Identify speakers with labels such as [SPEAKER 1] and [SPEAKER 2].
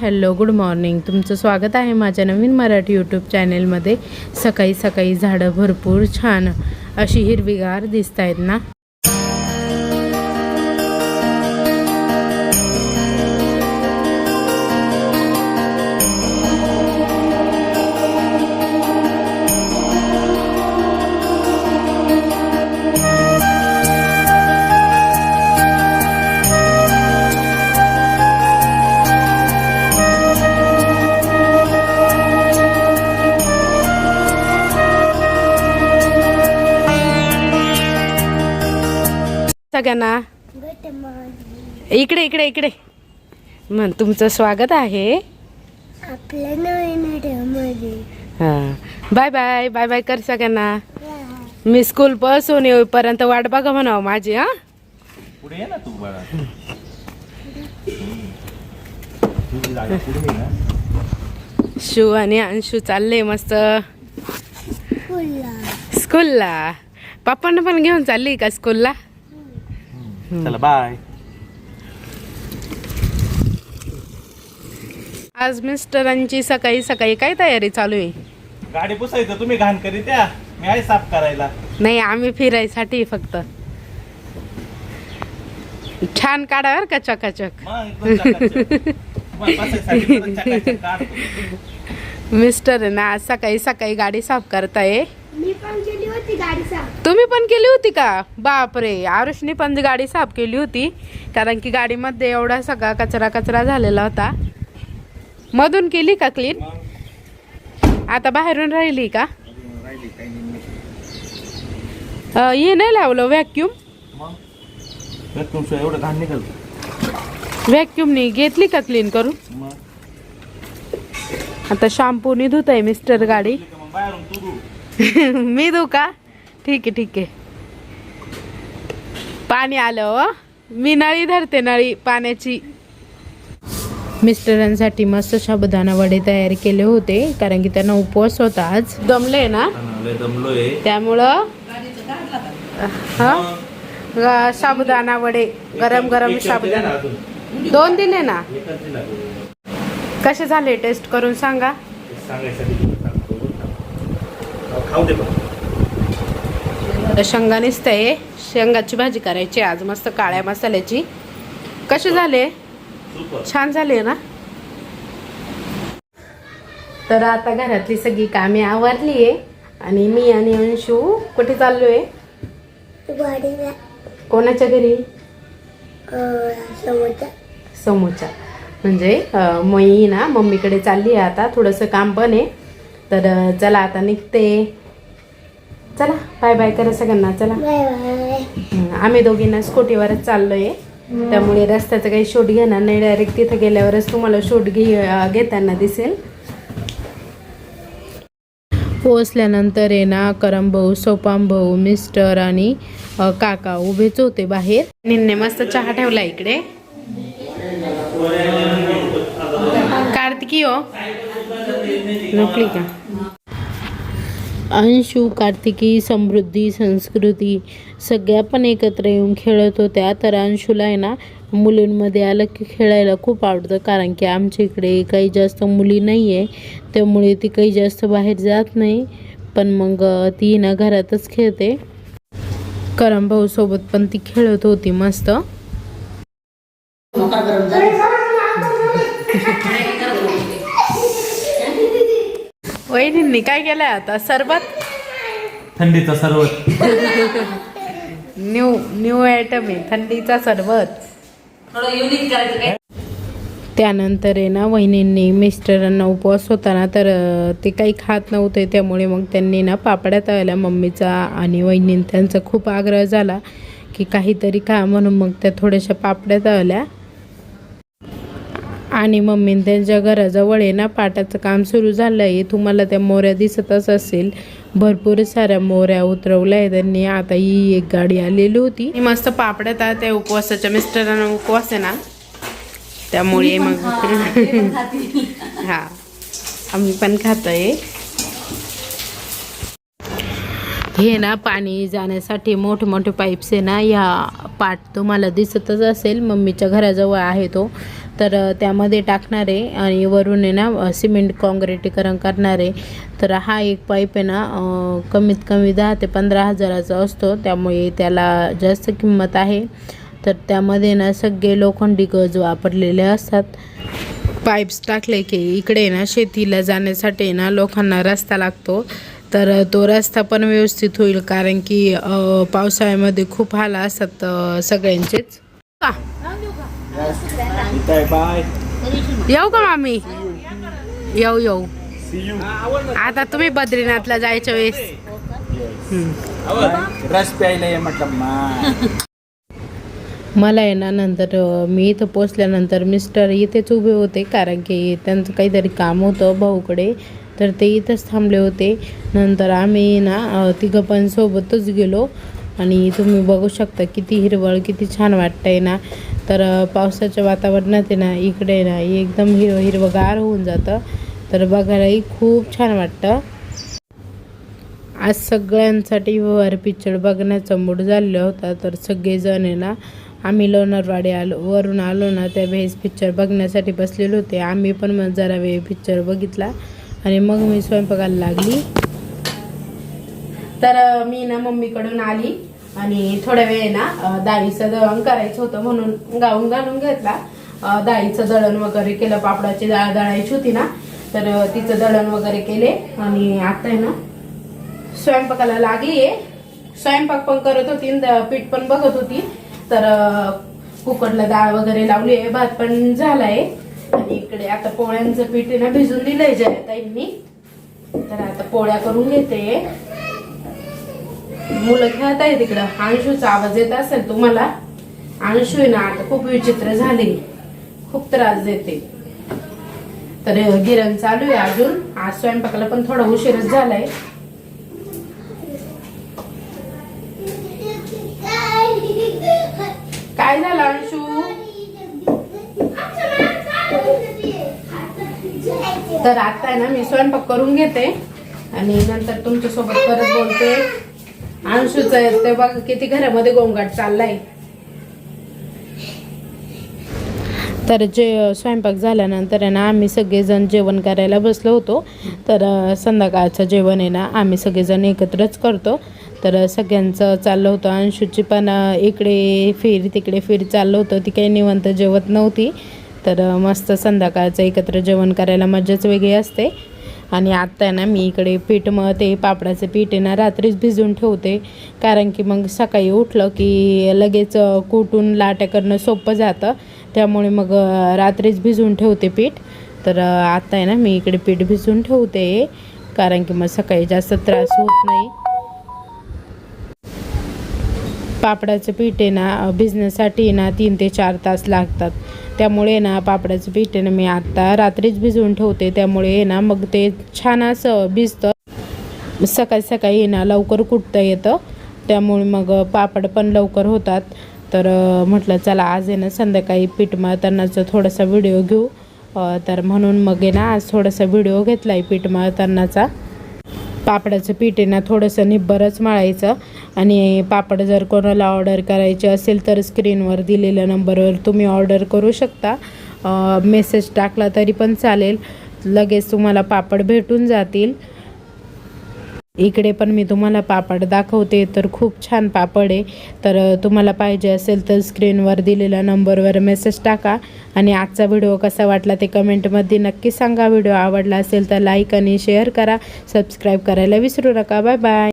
[SPEAKER 1] Hello good morning. तुमचं स्वागत आहे माझ्या नवीन मराठी यूट्यूब चॅनेलमध्ये. सकाळी सकाळी झाडं भरपूर छान अशी हिरवीगार दिसत आहेत ना? सगळ्यांना? इकडे इकडे इकडे. म्हण तुमचं स्वागत आहे.
[SPEAKER 2] आपल्या नवीन व्हिडिओमध्ये
[SPEAKER 1] हां. बाय बाय बाय बाय कर सगळ्यांना. मी स्कूल पासून येईपर्यंत वाट बघा म्हणावं माझी हा.
[SPEAKER 3] पुढे ये ना तू
[SPEAKER 1] शिव आणि अंशू चालले मस्त. स्कूलला पप्पांना पण घेऊन चालली का स्कूलला
[SPEAKER 3] चला बाय
[SPEAKER 1] आज मिस्टरांची सकाळी सकाळी काय तयारी चालू आहे?
[SPEAKER 3] गाडी पुसायचं तुम्ही घाण करीत या. मी आहे साफ करायला.
[SPEAKER 1] नाही आम्ही फिरायसाठी फक्त. छान काढा बरं का चकाचक.
[SPEAKER 3] मग एकदम चकाचक. तुम्हाला बसायसाठी परत चकाचक काढतो.
[SPEAKER 1] मिस्टर आहे ना आज सकाळी सकाळी गाडी साफ करताय.
[SPEAKER 2] मी पण
[SPEAKER 1] तुम्ही पण केली होती का? बापरे आरुषने पण गाडी साफ केली होती. कारण की गाडीमध्ये एवढा सगळा कचरा कचरा झालेला होता. मधून केली का क्लीन आता बाहेरून राहिली का?
[SPEAKER 3] अजून राहिली काही नाही
[SPEAKER 1] अं, हे नाही लावलं व्हॅक्यूम व्हॅक्यूमनी घेतली का क्लीन करून? आता शॅम्पूनी धुत आहे मिस्टर गाडी. मी धू का? ठीक आहे ठीक आहे. पाणी आलं हो. मी नळी धरते नळी पाण्याची. मिस्टरांसाठी मस्त साबुदाणा वडे तयार केले होते कारण की त्यांना उपवास होता आज. दमले ना? त्यामुळं हा? साबुदाणा वडे गरम गरम साबुदाणा. दोन दिले ना. कसे झाले टेस्ट करून सांगा.
[SPEAKER 3] खाऊ दे
[SPEAKER 1] शेंगा निसतंय शेंगाची भाजी करायची आज मस्त काळ्या मसाल्याची. कसे झाले?
[SPEAKER 3] सुपर.
[SPEAKER 1] छान झाले ना? तर आता घरातली सगळी कामे आवरली आहे. आणि मी आणि अंशू कुठे चाललोय?
[SPEAKER 2] गाडीला
[SPEAKER 1] कोणाच्या घरी?
[SPEAKER 2] समोरचा
[SPEAKER 1] समोरच्या. म्हणजे मी ना मम्मीकडे चालली आहे आता. थोडंसं काम पण आहे. तर चला आता निघते. चला बाय बाय करा सगळ्यांना चला. आम्ही दोघींना स्कूटीवरच चाललोय. त्यामुळे रस्त्याचा काही शूट घेणार नाही. डायरेक्ट तिथं गेल्यावरच तुम्हाला शूट घे घेताना दिसेल. पोचल्यानंतर आहे ना करम भाऊ सोपाम भाऊ मिस्टर आणि काका उभेच होते बाहेर. निन्ने मस्त चहा ठेवला इकडे. कार्तिकी हो. नकली का? अंशू कार्तिकी समृद्धी संस्कृती सगळ्या पण एकत्र येऊन खेळत होत्या. तर अंशूला आहे ना मुलींमध्ये आलं की खेळायला खूप आवडतं. कारण की आमच्या इकडे काही जास्त मुली नाही आहे त्यामुळे ती काही जास्त बाहेर जात नाही. पण मग ती ना घरातच खेळते. करम भाऊसोबत पण ती खेळत होती मस्त. वहिनींनी काय केलंय आता? सरबत?
[SPEAKER 3] थंडीचा सरबत.
[SPEAKER 1] न्यू न्यू आयटम आहे थंडीचा सरबत. त्यानंतर आहे ना वहिनींनी मिस्टरांना उपवास होता ना तर अं, ते काही खात नव्हते त्यामुळे मग त्यांनी ना पापड्या तळल्या मम्मीचा आणि वहिनीं त्यांचा खूप आग्रह झाला की काहीतरी खा म्हणून मग त्या थोड्याशा पापड्या तळल्या. आणि मम्मी त्यांच्या घराजवळ आहे ना पाटाचं काम सुरू झालं आहे तुम्हाला त्या मोऱ्या दिसतच असेल. भरपूर साऱ्या मोऱ्या उतरवल्या आहे त्यांनी. आता ही एक गाडी आलेली होती. ही मस्त पापड्या तळते उपवासाच्या मिस्टरांना उपवास आहे ना त्यामुळे मग हा. आम्ही पण खातोय. हे ना पाणी जाण्यासाठी मोठे मोठे पाईप्स आहे ना या पाट तुम्हाला दिसतच असेल. मम्मीच्या घराजवळ आहे तो. तर त्यामध्ये टाकणार आहे आणि वरून आहे ना सिमेंट काँक्रिटीकरण करणार आहे तर हा एक पाईप आहे ना कमीत कमी दहा ते पंधरा हजाराचा असतो. त्यामुळे त्याला जास्त किंमत आहे. तर त्यामध्ये ना सगळे लोखंडी गज वापरलेले असतात. पाईप्स टाकले की इकडे ना शेतीला जाण्यासाठी ना लोकांना रस्ता लागतो. तर तो रस्ता पण व्यवस्थित होईल कारण की पावसाळ्यामध्ये खूप हाल असतात सगळ्यांचेच. का
[SPEAKER 3] बाय
[SPEAKER 1] येऊ का मामी? येऊ येऊ. आता तुम्ही बद्रीनाथला जायच्या वेळेस.
[SPEAKER 3] रस प्यायला म्हटलं मा
[SPEAKER 1] मला आहे ना नंतर मी इथं पोचल्यानंतर मिस्टर इथेच उभे होते कारण की त्यांचं काहीतरी काम होतं भाऊकडे. तर ते इथंच थांबले होते. नंतर आम्ही ना तिघं पण सोबतच गेलो. आणि तुम्ही बघू शकता किती हिरवळ किती छान वाटतंय ना. तर पावसाच्या वातावरणात आहे ना इकडे ना एकदम हिरवं हिरवंगार होऊन जातं. तर बघायलाही खूप छान वाटतं. आज सगळ्यांसाठी व्यवहार पिक्चर बघण्याचा मूड झालेला होता. तर सगळेजण आहे ना आम्ही लोणारवाडी आलो वरून आलो ना त्यावेळेस पिक्चर बघण्यासाठी बसलेलो होते. आम्ही पण मग जरा वेळ पिक्चर बघितला आणि मग मी स्वयंपाकाला लागली. तर मी ना मम्मीकडून आली. आणि थोड्या वेळ ना अ, डाळीचं दळण करायचं होतं म्हणून गाऊन घालून घेतला. अ, डाळीचं दळण वगैरे केलं पापडाची डाळ दळायची होती ना तर तिचं दळण वगैरे केले आणि आता आहे ना स्वयंपाकाला लागली आहे स्वयंपाक पण करत होती पीठ पण बघत होती. तर कुकरला डाळ वगैरे लावली आहे भात पण झालाय. आणि इकडे आता पोळ्यांचं पीठ ना भिजून दिलंय जयताईंनी. तर आता पोळ्या करून घेते. मुलं खेळत आहे तिकडं अंशूचा आवाज येत असेल तुम्हाला? अंशू आहे ना आता खूप विचित्र झाली. खूप त्रास देते. तर गिरण चालू आहे अजून. आज स्वयंपाकाला पण थोडा उशीरच झालाय. काय झालं अंशू? तर आता आहे ना मी स्वयंपाक करून घेते. आणि नंतर तुमच्यासोबत परत बोलते. अंशूच ते बघा किती घरामध्ये गोंगाट चाललाय. तर जे स्वयंपाक झाल्यानंतर आहे ना आम्ही सगळेजण जेवण करायला बसलो होतो. तर संध्याकाळचं जेवण आहे ना आम्ही सगळेजण एकत्रच करतो. तर सगळ्यांचं चाललं होतं. अंशूची पण इकडे फेरी तिकडे फिर चाललं होतं. ती काही निवंत जेवत नव्हती. तर मस्त संध्याकाळचं एकत्र जेवण करायला मजाच वेगळी असते. आणि आत्ता आहे ना मी इकडे पीठ मळते पापडाचं पीठ आहे ना रात्रीच भिजून ठेवते. कारण की मग सकाळी उठलं की लगेच कुटून लाट्या करणं सोपं जातं. त्यामुळे मग रात्रीच भिजून ठेवते पीठ. तर आत्ता आहे ना मी इकडे पीठ भिजवून ठेवते. कारण की मग सकाळी जास्त त्रास होत नाही. पापडाचं पीठ आहे ना भिजण्यासाठी ना तीन ते चार तास लागतात. त्यामुळे ना पापडाचं पीठ आहे ना मी आत्ता रात्रीच भिजवून ठेवते त्यामुळे ना मग ते छान असं भिजतं. सकाळी सकाळी ना लवकर कुटता येतं त्यामुळे मग पापड पण लवकर होतात. तर म्हटलं चला आज आहे ना संध्याकाळी पीठ मळतानाचा थोडासा व्हिडिओ घेऊ. तर म्हणून मग आहे ना आज थोडासा व्हिडिओ घेतला आहे पीठ मळतानाचा. पापडाचं पीठ आहे ना थोडंसं निब्बरच मळायचं. आणि पापड जर कोणाला ऑर्डर करायचे असेल तर स्क्रीनवर दिलेल्या नंबरवर तुम्ही ऑर्डर करू शकता. मेसेज टाकला तरी पण चालेल. लगेच तुम्हाला पापड भेटून जातील. इकडे पण मी तुम्हाला पापड दाखवते तर खूप छान पापड आहे. तर तुम्हाला पाहिजे असेल तर स्क्रीनवर दिलेल्या नंबरवर मेसेज टाका आणि आजचा व्हिडिओ कसा वाटला ते कमेंटमध्ये नक्की सांगा. व्हिडिओ आवडला असेल तर लाईक आणि शेअर करा. सबस्क्राईब करायला विसरू नका. Bye bye.